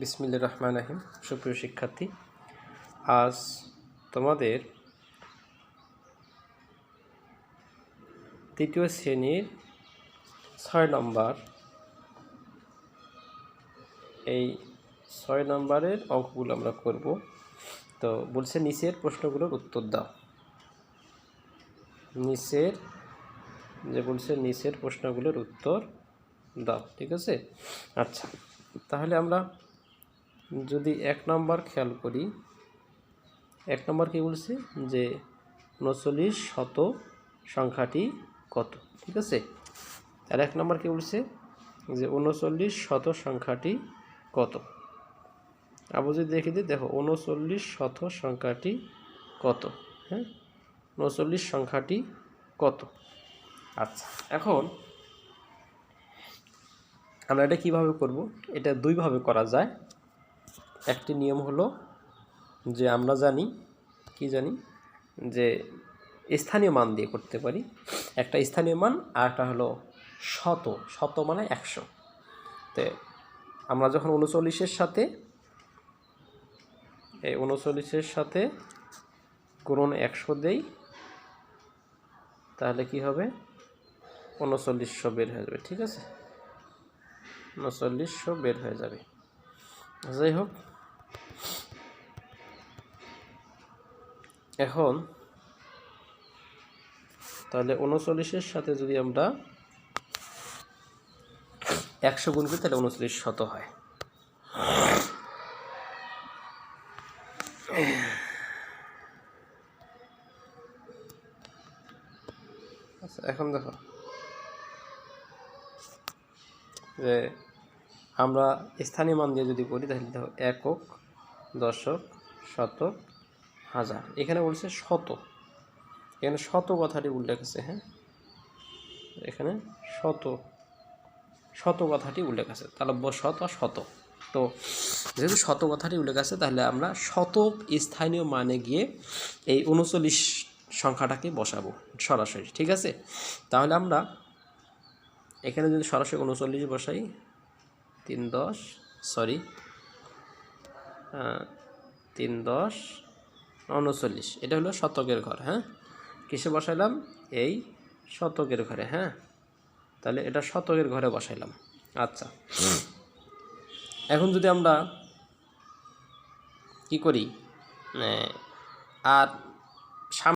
বিসমিল্লা রহমান রাহিম। সুপ্রিয় শিক্ষার্থী, আজ তোমাদের তৃতীয় শ্রেণির ছয় নম্বর, এই ছয় নম্বরের অঙ্কগুলো আমরা করব। তো বলছে নিচের প্রশ্নগুলোর উত্তর দাও। নিচের, যে বলছে নিচের প্রশ্নগুলোর উত্তর দাও, ঠিক আছে? আচ্ছা তাহলে আমরা যদি এক নম্বর খেয়াল করি, এক নম্বর কি বলছে? যে উনচল্লিশ শত সংখ্যাটি কত? ঠিক আছে? আর এক নম্বর কি বলছে? যে উনচল্লিশ শত সংখ্যাটি কত? আবার যদি দেখে দিই, দেখো, উনচল্লিশ শত সংখ্যাটি কত? হ্যাঁ? উনচল্লিশ সংখ্যাটি কত? আচ্ছা এখন আমরা এটা কীভাবে করব? এটা দুইভাবে করা যায়। একটি নিয়ম হলো যে আমরা জানি, কি জানি? যে স্থানীয় মান দিয়ে করতে পারি। একটা স্থানীয় মান আর একটা হলো শত। শত মানে একশো। তো আমরা যখন উনচল্লিশের সাথে, এই উনচল্লিশের সাথে গুণন একশো দেই, তাহলে কি হবে? উনচল্লিশশো বের হয়ে যাবে, ঠিক আছে? উনচল্লিশশো বের হয়ে যাবে। যাই হোক এখন তাহলে উনচল্লিশের সাথে যদি আমরা একশো গুণ করি, তাহলে উনচল্লিশ শত হয়। আচ্ছা এখন দেখো যে আমরা স্থানীয় মান দিয়ে যদি করি, তাহলে দেখো একক, দশক, শতক হাজার। এখানে বলছে শত। এখানে শত কথাটি উল্লেখ আছে হ্যাঁ? এখানে শত শত কথাটি উল্লেখ আছে। তাহলে শত শত। তো যেহেতু শত কথাটি উল্লেখ আছে, তাহলে আমরা শত স্থানীয় মানে গিয়ে এই উনচল্লিশ সংখ্যাটাকে বসাবো সরাসরি, ঠিক আছে? তাহলে আমরা এখানে যদি সরাসরি উনচল্লিশ বসাই, তিন দশ, সরি তিন দশ উনচল্লিশ। এটা হলো শতকের ঘর হ্যাঁ? কিসে বসাইলাম? এই শতকের ঘরে হ্যাঁ? তাহলে এটা শতকের ঘরে বসাইলাম। আচ্ছা। এখন যদি আমরা কি করি? আর